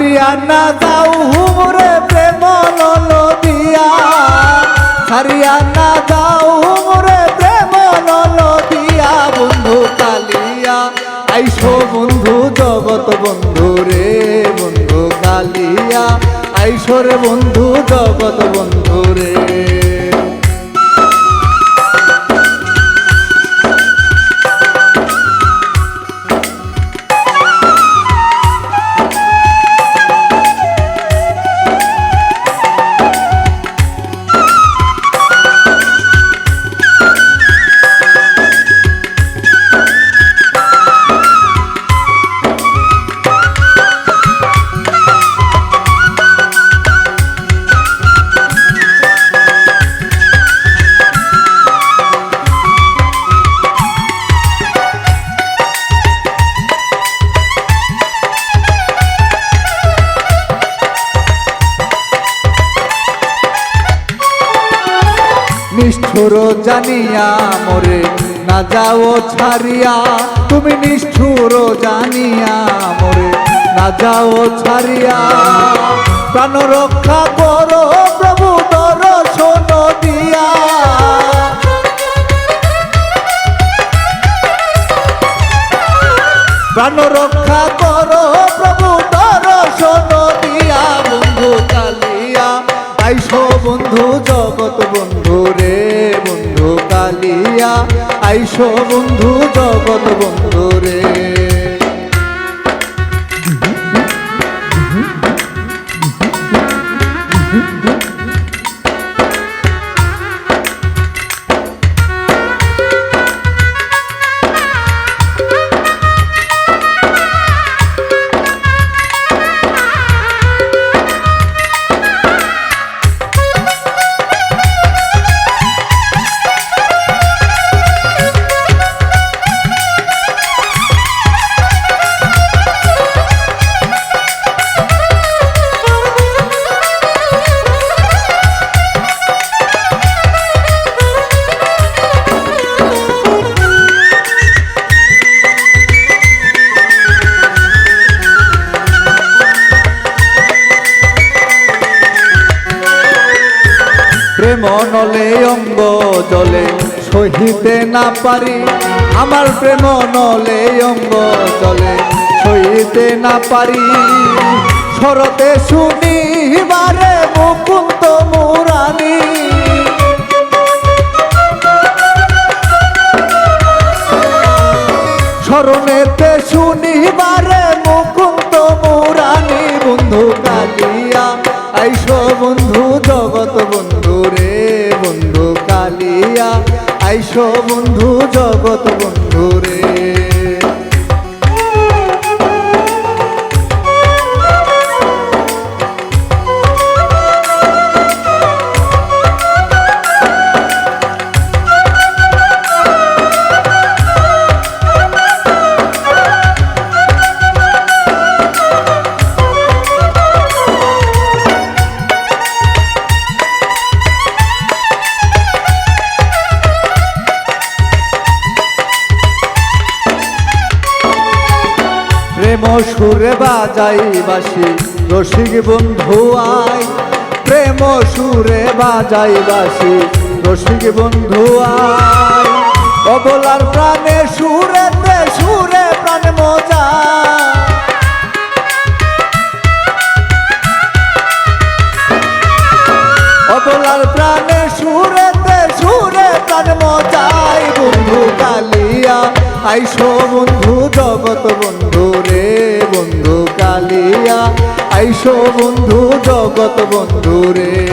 ছাড়িয়া না যাও হুমরে প্রেম নলদিয়া ছাড়িয়া না যাও হুমরে প্রেম নলদিয়া বন্ধু কালিয়া, আইসো বন্ধু জগত বন্ধু রে বন্ধু কালিয়া। আইসো রে বন্ধু জগত বন্ধু রে। নিষ্ঠুর জানিয়া মোরে না যাও ছাড়িয়া। তুমি নিষ্ঠুর জানিয়া মোরে না যাও ছাড়িয়া। প্রাণ রক্ষা করো প্রভু দর্শন দিয়া। প্রাণ রক্ষা করো প্রভু দর্শন দিয়া। বন্ধু কালিয়া আইসো বন্ধু বন্ধু আইসো বন্ধু জগত প্রেম নলে অঙ্গ জলে, সহিতে না পারি আমার প্রেম নলে অঙ্গ জলে, সহিতে না পারি। শরতে শুনি বারে মুকুন্দ মুরানি। স্মরণেতে শুনিবারে মুকুন্দ জগত বন্ধু প্রেম সুরে বাজাই বাসি, রসিক বন্ধু আই প্রেম সুরে বাজাই বাসি, রসিক বন্ধু আই অবলার প্রাণে সুরেতে সুরে প্রাণ মজা। অবলার প্রাণে সুরেতে সুরে প্রাণ মজাই। বন্ধু কালিয়া আইসো বন্ধু জগত বন্ধু রে বন্ধু কালিয়া। আইসো বন্ধু জগত বন্ধু রে।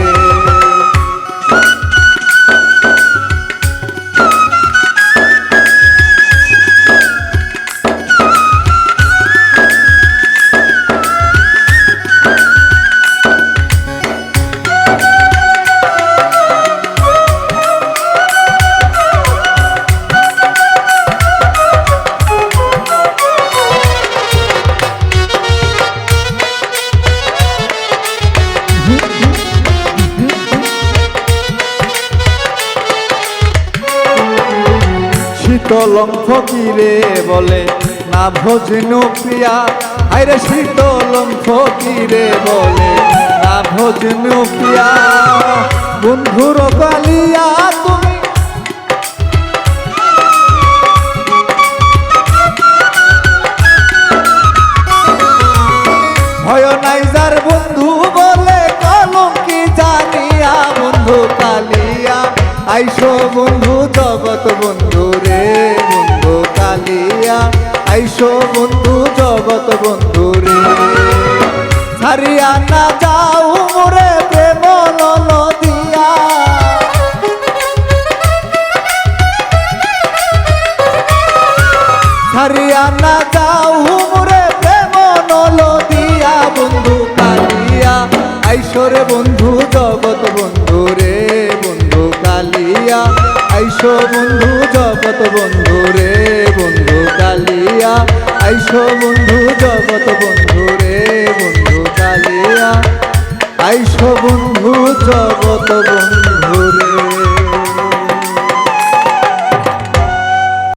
শীতলং ফকিরে বলে, না ভজনু প্রিয়া। আইরে শীতলম ফকিরে বলে, না ভোজন পিয়া বন্ধুর কালিয়া তুমি ভয় নাই যার বন্ধু বলে, কলম কি জানিয়া বন্ধু কালিয়া? আইসো বন্ধু জগৎ বন্ধু রে বন্ধু কালিয়া, আইসো বন্ধু জগৎ বন্ধু রে। ছাড়িয়া না যাও মোরে প্রেম দিয়া যাও মোরে প্রেম দিয়া বন্ধু কালিয়া আইসরে বন্ধু জগৎ বন্ধু রে। বন্ধু কালিয়া, আইসো বন্ধু আইসো বন্ধু জগৎ বন্ধু রে বন্ধু কালিয়া। আইসো বন্ধু জগৎ বন্ধু রে।